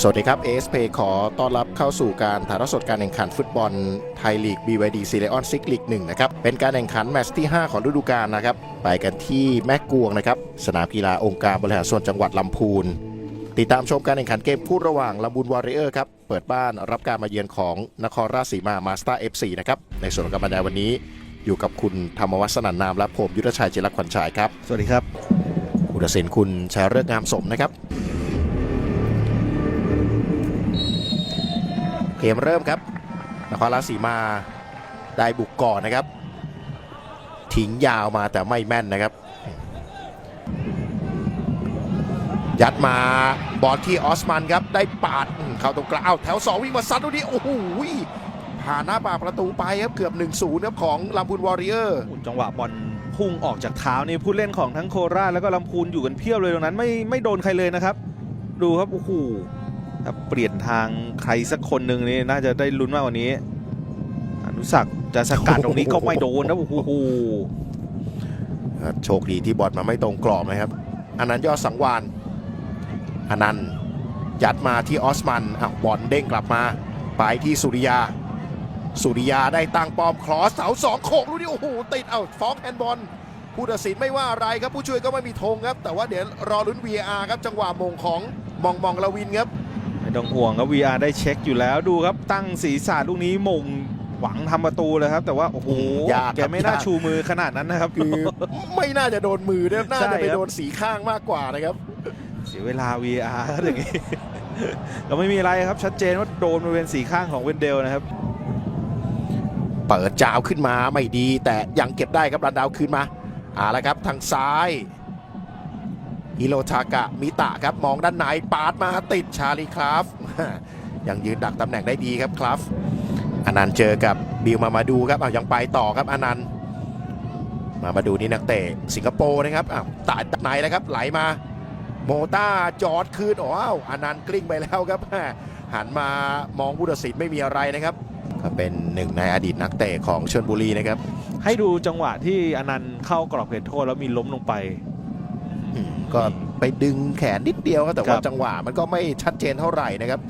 สวัสดีครับ ASP ขอต้อนรับเข้าสู่การถ่ายทอดสดการแข่งขันฟุตบอลไทยลีก BYD c l e o n 6 League 1นะครับ เป็นการแข่งขันแมตช์ที่ 5 ของฤดูกาลนะครับ ไปกันที่แม่กวงนะครับ สนามกีฬาองค์การบริหารส่วนจังหวัดลำพูน ติดตามชมการแข่งขันเกมคู่ระหว่างลำบูนวอริเออร์ครับ เปิดบ้านรับการมาเยือนของนครราชสีมามาสเตอร์ FC นะครับ ในส่วนของการบรรยายวันนี้อยู่กับคุณธรรมวัฒน์สนันนามและผมยุทธชัยเจริญขวัญชายครับ สวัสดีครับอุตสินคุณชายเริกษ์งามสมนะครับ เกมเริ่มครับนครราชสีมาได้บุกก่อนนะครับ ทิ้งยาวมาแต่ไม่แม่นนะครับ ยัดมาบอลที่ออสมันครับ ได้ปาดเข้าตรงกลางอ้าแถว 2 วิ่งมาซัดดูดิโอ้โหผ่านหน้าปากประตูไปครับ เกือบ 1-0ครับของลำพูนวอริเออร์จังหวะบอลพุ่งออกจากเท้านี่ผู้เล่นของทั้งโคราชแล้วก็ลำพูนอยู่กันเพียบเลยตรงนั้นไม่ไม่โดนใครเลยนะครับ ดูครับโอ้โห ถ้าเปลี่ยนทางใครสักคนหนึ่งนี่น่าจะได้ลุ้นมากกว่านี้อนุสักษ์จะสกัดตรงนี้ก็ไม่โดนนะโอ้โหโชคดีที่บอลมาไม่ตรงกรอบนะครับอันนั้นต์ยอดสังวานอันนั้นต์ยัดมาที่ออสมันอ้าวบอลเด้งกลับมา ไปที่สุริยา สุริยาได้ตั้งป้อมครอสเสาสองโขกลูกนี้โอ้โหติดเอ้าฟ้องแฮนด์บอลผู้ตัดสินไม่ว่าอะไรครับผู้ช่วยก็ไม่มีธงครับ แต่ว่าเดี๋ยวรอลุ้น VAR ครับจังหวะมงของมองมองลาวินครับไม่ ต้องห่วงครับ VR ได้เช็คอยู่แล้วดูครับตั้งศีรษะลูกนี้มงหวังทำประตูเลยครับ แต่ว่าโอ้โหยากครับแกไม่น่ายาก ชูมือขนาดนั้นนะครับ คือ ไม่น่าจะโดนมือนะครับน่าใช่จะไปครับโดนสีข้างมากกว่านะครับ เสียเวลา VR ครับอย่างนี้ เราไม่มีอะไรครับชัดเจนว่าโดนบริเวณสีข้างของเวนเดลนะครับ เปิดจาวขึ้นมาไม่ดี แต่ยังเก็บได้ครับรันดาวคืนมาเอาละครับทางซ้าย ฮิโรทากะมิตะครับมองด้านในปาดมาติดชาลีคราฟยังยืนดักตำแหน่งได้ดีครับคราฟอนันต์เจอกับบิลมามาดูครับอ้ายังไปต่อครับอนันต์มามาดูนี่นักเตะสิงคโปร์นะครับอ้าวตัดในแล้วครับไหลมาโมต้าจอดคืนอ้าวอนันต์กลิ้งไปแล้วครับหันมามองผู้ตัดสินไม่มีอะไรนะครับ ก็เป็นหนึ่งในอดีตนักเตะของชลบุรีนะครับ ให้ดูจังหวะที่อนันต์เข้ากรอบเขตโทษแล้วมีล้มลงไป ก็ไปดึงแขนนิดเดียวครับแต่ว่าครับจังหวะมันก็ไม่ชัดเจนเท่าไหร่นะครับ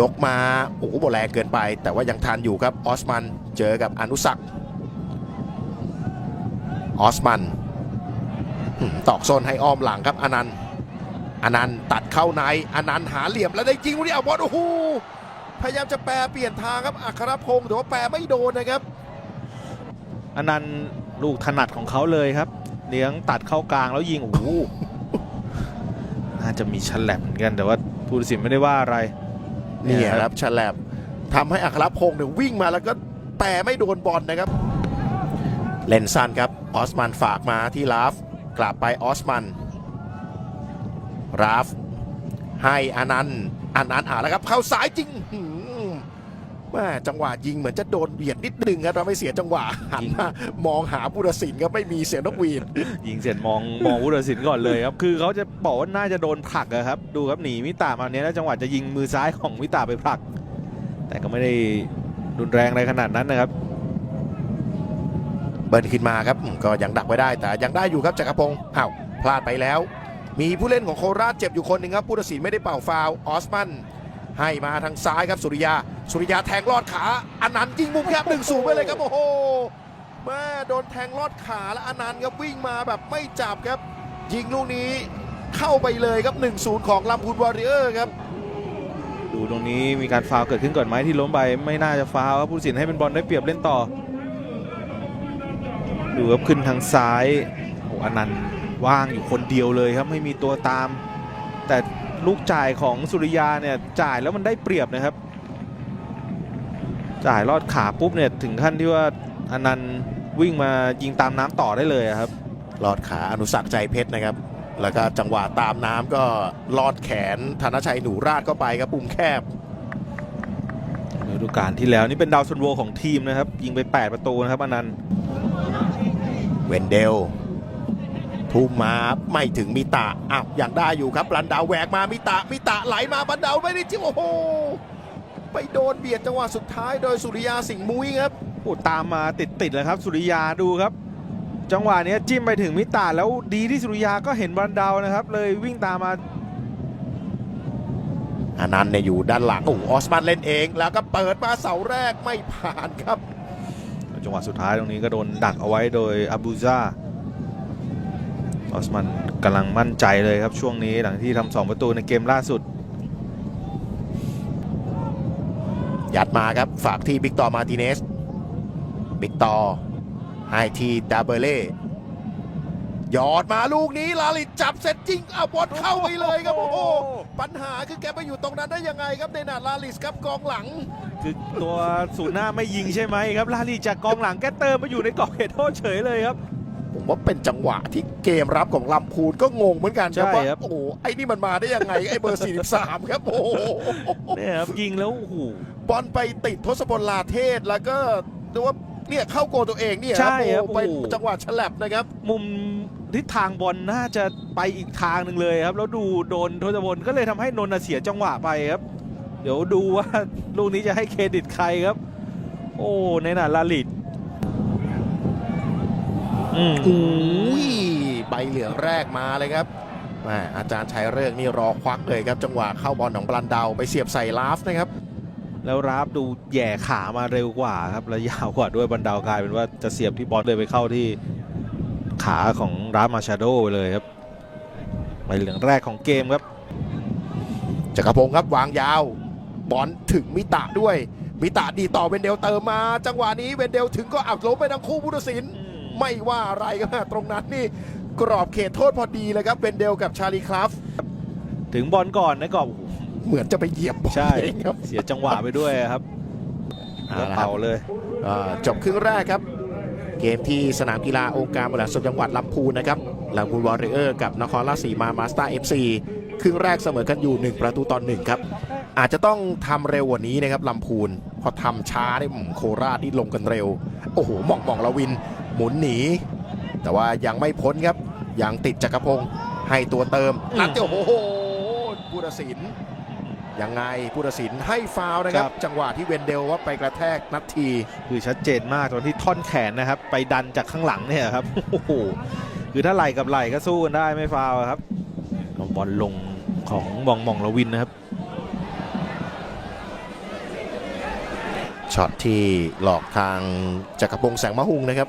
ยกมาโอ้โหบอลแรงเกินไป แต่ว่ายังทันอยู่ครับออสมันเจอกับอนุสักษ์ออสมันอืมตอกโซนให้อ้อมหลังครับอนันต์อนันต์ตัดเข้าในอนันต์หาเหลี่ยมแล้วได้ยิงลูกนี้เอาบอลโอ้โหพยายามจะแปรเปลี่ยนทางครับอัครพงศ์แต่ว่าแปรไม่โดนนะครับอนันต์ลูกถนัดของเขาเลยครับ เลี้ยงตัดเข้ากลางแล้วยิงโอ้โหน่าจะมีฉลับเหมือนกันแต่ว่าผู้ตัดสินไม่ได้ว่าอะไรนี่ครับฉลับทำให้อัครพงศ์เนี่ยวิ่งมาแล้วก็แต่ไม่โดนบอลนะครับ เล่นสั้นครับออสมันฝากมาที่ลาฟกลับไปออสมันราฟให้อานันต์อานันต์อ่าแล้วครับ เข้าสายจริงหืม แม่จังหวะยิงเหมือนจะโดนเบียดนิดนึงครับทำให้เสียจังหวะหันมามองหาผู้ตัดสินครับไม่มีเสียงนกหวีดยิงเสร็จมองมองผู้ตัดสินก่อนเลยครับ คือเขาจะบอกว่าน่าจะโดนผลักอะครับ ดูครับหนีมิตามาเนี้ยแล้วจังหวะจะยิงมือซ้ายของมิตาไปผลัก แต่ก็ไม่ได้รุนแรงอะไรขนาดนั้นนะครับเบิร์นขึ้นมาครับอืมก็ยังดักไว้ได้แต่ยังได้อยู่ครับจักรพงศ์อ้าวพลาดไปแล้ว มีผู้เล่นของโคราชเจ็บอยู่คนหนึ่งครับผู้ตัดสินไม่ได้เป่าฟาวล์ออสมัน ให้มาทางซ้ายครับสุริยา สุริยาแทงลอดขาอนันต์ยิงมุมแคบหนึ่งสูงไปเลยครับโอ้โหแม่โดนแทงลอดขาแล้วอนันต์ครับวิ่งมาแบบไม่จับครับ ยิงลูกนี้เข้าไปเลยครับ1นศูนย์ของลำพูนวอริเออร์ครับ ดูตรงนี้มีการฟาวเกิดขึ้นก่อนไหมที่ล้มไปไม่น่าจะฟาวครับผู้ตัดสินให้เป็นบอลได้เปรียบเล่นต่อ ดูครับขึ้นทางซ้ายโอ้อนันต์ว่างอยู่คนเดียวเลยครับไม่มีตัวตาม แต่ ลูกจ่ายของสุริยาเนี่ยจ่ายแล้วมันได้เปรียบนะครับ จ่ายลอดขาปุ๊บเนี่ยถึงขั้นที่ว่าอนันต์วิ่งมายิงตามน้ำต่อได้เลยอะครับลอดขาอนุสักษ์ใจเพชรนะครับ แล้วก็จังหวะตามน้ำก็ลอดแขนธนชัยหนูราชเข้าไปครับปุ่มแคบฤดูกาลที่แล้วนี่เป็นดาวซันโวของทีมนะครับ ยิงไป 8 ประตูนะครับอนันต์เวนเดล ทุ่มมาไม่ถึงมิตะอ้าวยังได้อยู่ครับ รันดาวแหวกมามิตะมิตะไหลมาบันเดาไม่ได้จิ้มโอ้โหไปโดนเบียดจังหวะสุดท้ายโดยสุริยาสิงห์มุ้ยครับโอ้ตามมาติดๆเลยครับ สุริยาดูครับ จังหวะเนี้ยจิ้มไปถึงมิตาแล้วดีที่สุริยาก็เห็นบันดาวนะครับ เลยวิ่งตามมาอานันต์เนี่ยอยู่ด้านหลังโอ้โหออสมันเล่นเอง แล้วก็เปิดมาเสาแรกไม่ผ่านครับ จังหวะสุดท้ายตรงนี้ก็โดนดักเอาไว้โดยอาบูซ่า ออสมันกำลังมั่นใจเลยครับช่วงนี้หลังที่ทำสองประตูในเกมล่าสุด ยัดมาครับฝากที่บิ๊กตอร์มาร์ติเนส บิ๊กตอร์ให้ทีดาเบเล่หยอดมาลูกนี้ลาลิตจับเสร็จจริงเอาบอลเข้าไปเลยครับโอ้โหปัญหาคือแกไปอยู่ตรงนั้นได้ยังไงครับในนาดลาลิสครับกองหลัง คือตัวศูนย์หน้าไม่ยิงใช่ไหมครับ ลาลีจากกองหลังแกเติมมาอยู่ในกรอบเขตโทษเฉยเลยครับ ผมว่าเป็นจังหวะที่เกมรับของลำพูนก็งงเหมือนกันครับใช่ว่าครับโอ้โหไอ้นี่มันมาได้ยังไง ไอ้เบอร์ 43 ครับ โอ้โหเนี่ยครับยิงแล้วโอ้โหบอลไปติดทศพลลาเทศแล้วก็ดูว่าเนี่ยเข้าโกลตัวเองเนี่ยใช่ครับโอ้โหไปโอ้โหจังหวะฉลับนะครับ มุมทิศทางบอลน่าจะไปอีกทางหนึ่งเลยครับ แล้วดูโดนทศพลก็เลยทำให้นนท์น่ะเสียจังหวะไปครับ เดี๋ยวดูว่าลูกนี้จะให้เครดิตใครครับ โอ้ในน่ะลาลิต อืมอุ้ยใบเหลืองแรกมาเลยครับแหม่อาจารย์ชัยเริกนี่รอควักเลยครับ จังหวะเข้าบอลของบรันเดาไปเสียบใส่ลาฟนะครับ แล้วราฟดูแหย่ขามาเร็วกว่าครับและยาวกว่าด้วยบันเดากลายเป็นว่าจะเสียบที่บอลเลยไปเข้าที่ขาของราฟมาชาโดไปเลยครับใบเหลืองแรกของเกมครับจักรพงศ์ครับวางยาว บอลถึงมิตะด้วย มิตะดีต่อเวนเดลเติมมา จังหวะนี้เวนเดลถึงก็อับล้มไปทั้งคู่พุทธศิลป์ ไม่ว่าอะไรครับตรงนั้นนี่กรอบเขตโทษพอดีเลยครับเวนเดลกับชาลีคราฟถึงบอลก่อนนะกรอบโอ้โหเหมือนจะไปเหยียบบอลใช่เองครับเสียจังหวะไปด้วยครับเอาละครับเป่าเลยอ่าจบครึ่งแรกครับ เกมที่สนามกีฬาองค์การบริหารส่วนจังหวัดลำพูนนะครับลำพูนวอริเออร์กับนครราชสีมามาสเตอร์เอฟซีครึ่งแรกเสมอกันอยู่ 1 ประตูต่อหนึ่งครับ อาจจะต้องทำเร็วกว่านี้นะครับลำพูน พอทำช้าได้อืมโคราชนี่ลงกันเร็ว โอ้โหหม่องหม่องละวิน หมุนหนี แต่ว่ายังไม่พ้นครับ ยังติดจักรพงศ์ให้ตัวเติมนัดเดียวโอ้โหผู้ตัดสินยังไงผู้ตัดสินให้ฟาวล์นะครับครับ จังหวะที่เวนเดลว่าไปกระแทกนัดที คือชัดเจนมากตอนที่ท่อนแขนนะครับ ไปดันจากข้างหลังเนี่ยครับโอ้โหคือถ้าไหลกับไหลก็สู้กันได้ไม่ฟาวล์ครับเอาบอลลงของมองมองละวินนะครับ ช็อตที่หลอกทางจักรพงษ์แสงมะฮุงนะครับ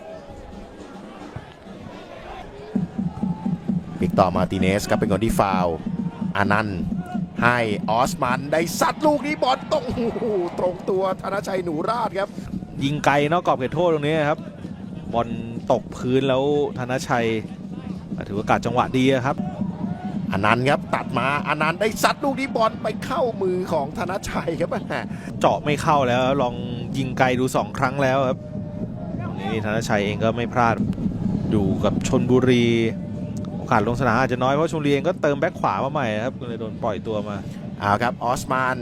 วิกตอร์มาร์ติเนสครับเป็นคนที่ฟาวล์อานันต์ให้ออสมันได้ซัดลูกนี้บอลตรงโอ้โหตรงตัวธนชัยหนูราชครับ ยิงไกลนอกกรอบเขตโทษตรงนี้ครับ บอลตกพื้นแล้วธนชัย ถือว่าการจังหวะดีครับอานันต์ครับตัดมาอานันต์ได้ซัดลูกนี้บอลไปเข้ามือของธนชัยครับแหม่เจาะไม่เข้าแล้วลอง ยิงไกลดู 2 ครั้งแล้วครับตรงนี้ธนชัยเองก็ไม่พลาดอยู่กับชนบุรีโอกาสลงสนามอาจจะน้อยเพราะชนบุรีเองก็เติมแบ็คขวามาใหม่ครับก็เลยโดนปล่อยตัวมาเอาครับออสมัน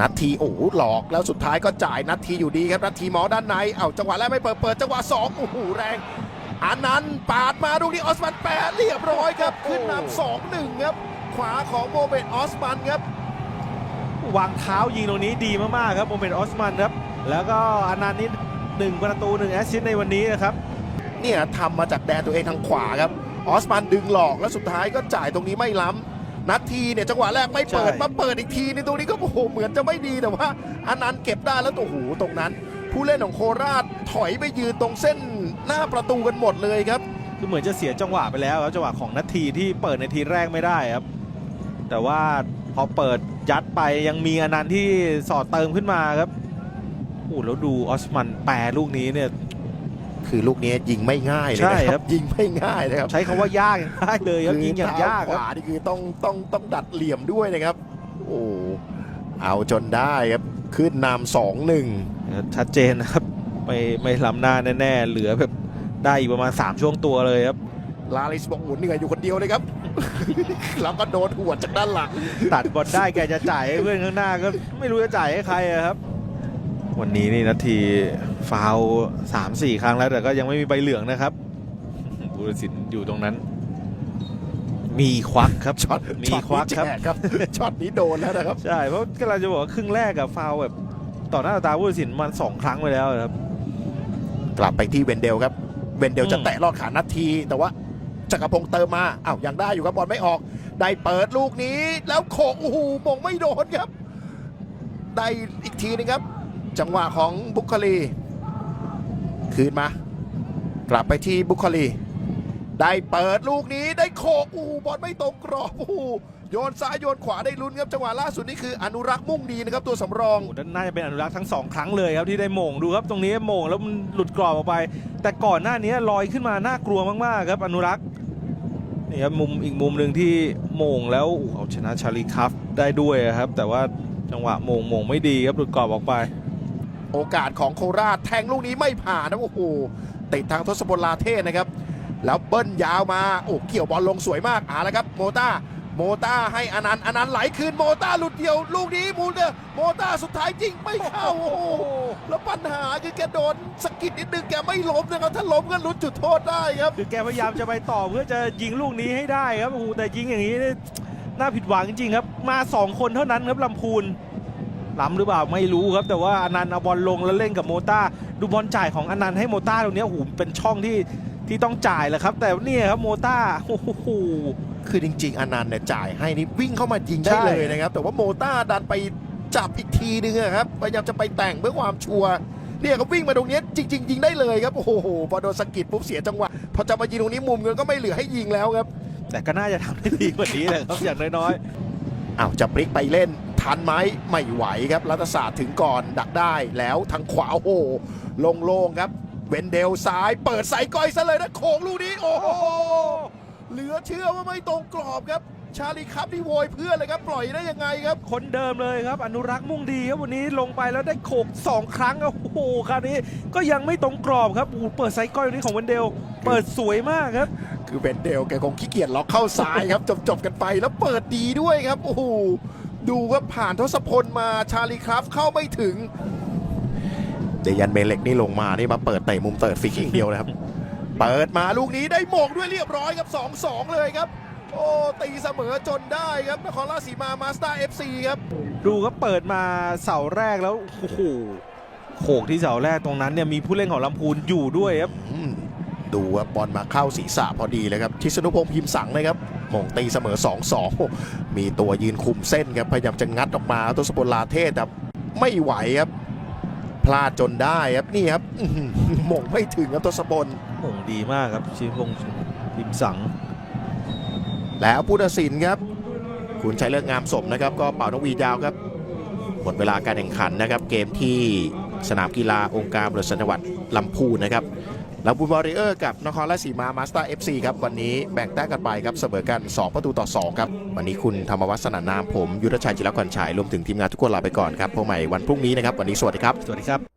นัดทีโอ้โหหลอกแล้วสุดท้ายก็จ่ายนัดทีอยู่ดีครับนัดทีหมอด้านในเอาจังหวะแรกไม่เปิดเปิดจังหวะสองโอ้โหแรงอานันต์ปาดมาลูกนี้ออสมันแปะเรียบร้อยครับขึ้นนำสองหนึ่งครับ ขวาของโมเมนต์ออสมันครับวางเท้ายิงตรงนี้ดีมากๆครับโมเมนต์ออสมันครับ แล้วก็อนันต์นี่หนึ่งประตูหนึ่งแอสซิสต์ในวันนี้นะครับเนี่ยทำมาจากแดนตัวเองทางขวาครับออสมันดึงหลอกแล้วสุดท้ายก็จ่ายตรงนี้ไม่ล้ำนัดทีเนี่ยจังหวะแรกไม่เปิดใช่มาเปิดอีกทีในตรงนี้ก็โอ้โหเหมือนจะไม่ดีแต่ว่าอานันต์เก็บได้แล้วตัวหูตรงนั้น ผู้เล่นของโคราชถอยไปยืนตรงเส้นหน้าประตูกันหมดเลยครับ คือเหมือนจะเสียจังหวะไปแล้วครับจังหวะของนาทีที่เปิดในทีแรกไม่ได้ครับ แต่ว่าพอเปิดยัดไปยังมีอนันต์ที่สอดเติมขึ้นมาครับโอ้โหแล้วดูออสมันแปรลูกนี้เนี่ย คือลูกนี้ยิงไม่ง่ายเลยใช่นะคครัรับ บยิงไม่ง่ายนะครับใช้คำว่ายากยังได้เลยครับยิงอย่างยากเท้คขรับ วานี่คือต้องต้องต้องดัดเหลี่ยมด้วยนะครับ โอ้เอาจนได้ครับขึ้นนำสองหนึ่ง ชัดเจนนะครับ ไม่ไม่ล้ำหน้าแน่ๆ เหลือแบบได้อีกประมาณ 3 ช่วงตัวเลยครับ ลาลิสบอกโอ้โหเหนื่อยอยู่คนเดียวเลยครับ แล้วก็โดนหัวดจากด้านหลัง ตัดบอลได้แกจะจ่ายให้เพื่อนข้างหน้าก็ไม่รู้จะจ่ายให้ใครอะครับ วันนี้นี่นาทีฟาวสามสี่ครั้งแล้วแต่ก็ยังไม่มีใบเหลืองนะครับบุรสินอยู่ตรงนั้น มีควักครับช็อตมีช็อตควักนี้ครับแจกครับช็อตนี้โดนแล้วนะครับ ใช่ เพราะกำลังจะบอกว่าครึ่งแรกกับฟาวแบบต่อหน้าต่อตาบุรสินมันสองครั้งไปแล้วครับ กลับไปที่เวนเดลครับ เวนเดลอืมจะแตะลอดขานัดที แต่ว่าจักรพงษ์เติมมาอ้าวยังได้อยู่ครับบอลไม่ออก ได้เปิดลูกนี้ แล้วโขกโอ้โหมงไม่โดนครับ ได้อีกทีนึงครับ จังหวะของบุคลีคืนมา กลับไปที่บุคลี ได้เปิดลูกนี้ได้โขกอ้บอลไม่ตรงกรอบโอ้โยนซ้ายโยนขวาได้ลุ้นครับจังหวะล่าสุดนี่คืออนุรักษ์มุ่งดีนะครับตัวสำรองโอ้โหน่าจะเป็นอนุรักษ์ทั้งสองครั้งเลยครับที่ได้โมงดูครับตรงนี้โมงแล้วมันหลุดกรอบออกไป แต่ก่อนหน้านี้ลอยขึ้นมาน่ากลัวมากๆครับอนุรักษ์นี่ครับมุมอีกมุมหนึ่งที่โมงแล้วเอาชนะชาลีคัฟได้ด้วยครับ แต่ว่าจังหวะโมงโมงไม่ดีครับหลุดกรอบออกไป โอกาสของโคราชแทงลูกนี้ไม่ผ่านนะโอ้โหติดทางทศพลลาเทศนะครับ แล้วเบิ้ลยาวมาโอ้เกี่ยวบอลลงสวยมากอ่าแล้วครับโมต้าโมต้าให้อนันต์อนันต์ไหลคืนโมต้าหลุดเดียว ลูกนี้มูลเดอร์โมต้าสุดท้ายจริงไม่เข้าโอ้โหแล้วปัญหาคือแกโดนสกิดนิดนึงแกไม่ล้มนะครับถ้าล้มก็ลุ้นจุดโทษได้ครับคือแกพยายามจะไปต่อเพื่อจะยิงลูกนี้ให้ได้ครับโอ้โหแต่ยิงอย่างนี้น่าผิดหวังจริงครับ มาสองคนเท่านั้นครับลำพูน ล้ำหรือเปล่าไม่รู้ครับ แต่ว่าอนันต์เอาบอลลงแล้วเล่นกับโมต้าดูบอลจ่ายของอนันต์ให้โมต้าตรงเนี้ยโอ้โหเป็นช่องที่ที่ต้องจ่ายแหละครับ แต่เนี่ยครับโมต้าโอ้โหคือจริง ๆอนันต์เนี่ยจ่ายให้นี่วิ่งเข้ามายิงได้ใช่เลยนะครับ แต่ว่าโมต้าดันไปจับอีกทีนึงอะครับพยายามจะไปแต่งเพื่อความชัวร์เนี่ยเขาวิ่งมาตรงเนี้ยจริง ๆ ยิงได้เลยครับโอ้โหพอโดนสะกิดปุ๊บเสียจังหวะพอจะมายิงตรงนี้มุมเงินก็ไม่เหลือให้ยิงแล้วครับ แต่ก็น่าจะทำได้ดีกว่านี้แหละครับอย่างน้อยอ้าวจะพลิกไปเล่น ทันไหมไม่ไหวครับรัตศาสตร์ถึงก่อนดักได้แล้วทางขวาโอ้โหโล่งๆครับ เวนเดลซ้ายเปิดใส่ก้อยซะเลยนะโขงลูกนี้โอ้โหเหลือเชื่อว่าไม่ตรงกรอบครับ ชาลีครับนี่โวยเพื่อนเลยครับ ปล่อยได้ยังไงครับๆคนเดิมเลยครับ อนุรักษ์มุ่งดีครับวันนี้ลงไปแล้วได้โขกสองครั้งโอ้โหคราวนี้ก็ยังไม่ตรงกรอบครับโอ้โหเปิดไซส์ก้อยตรงนี้ของเวนเดล เปิดสวยมากครับ คือเวนเดลแกคงขี้เกียจล็อกเข้าซ้ายครับจบๆกันไปแล้วเปิดดีด้วยครับโอ้โห ดูว่าผ่านทศพลมาชาลีครับเข้าไม่ถึง เดยันเมเล็กนี่ลงมานี่มาเปิดเตะมุมเติร์ดฟรีคิกอย่างเดียวนะครับ เปิดมาลูกนี้ได้โมงด้วยเรียบร้อยครับ 2-2 เลยครับ โอ้ตีเสมอจนได้ครับนครราชสีมามาสเตอร์เอฟซีครับ ดูครับเปิดมาเสาแรกแล้วโอ้โหโขกที่เสาแรกตรงนั้นเนี่ยมีผู้เล่นของลำพูนอยู่ด้วยครับอืมดูว่าบอลมาเข้าศีรษะพอดีเลยครับทิศนุพงษ์พิมพ์สังนะครับห มงตีเสมอ 2-2 มีตัวยืนคุมเส้นครับพยายามจะงัดออกมาตัวสปอลลาเทศแต่ไม่ไหวครับ พลาดจนได้ครับนี่ครับอื้อหือหมงไม่ถึงครับตัวสปนโอ่งดีมากครับชิพงษ์พิมพ์สัง แล้วผู้ตัดสินครับ คุณชัยเลิกงามสมนะครับ ก็เป่านกหวีดยาวครับหมดเวลาการแข่งขันนะครับ เกมที่สนามกีฬาองค์การบริหารจังหวัดลำพูนนะครับ ลำพูนวอริเออร์กับนครราชสีมามาสเตอร์เอฟซีครับวันนี้แบ่งแต้มกันไปครับเสมอกัน 2 ประตูต่อ 2 ครับ วันนี้คุณธรรมวัฒน์สนานนามผม ยุทธชัยจิรกรฉายรวมถึงทีมงานทุกคนลาไปก่อนครับพบใหม่วันพรุ่งนี้นะครับ วันนี้สวัสดีครับ สวัสดีครับ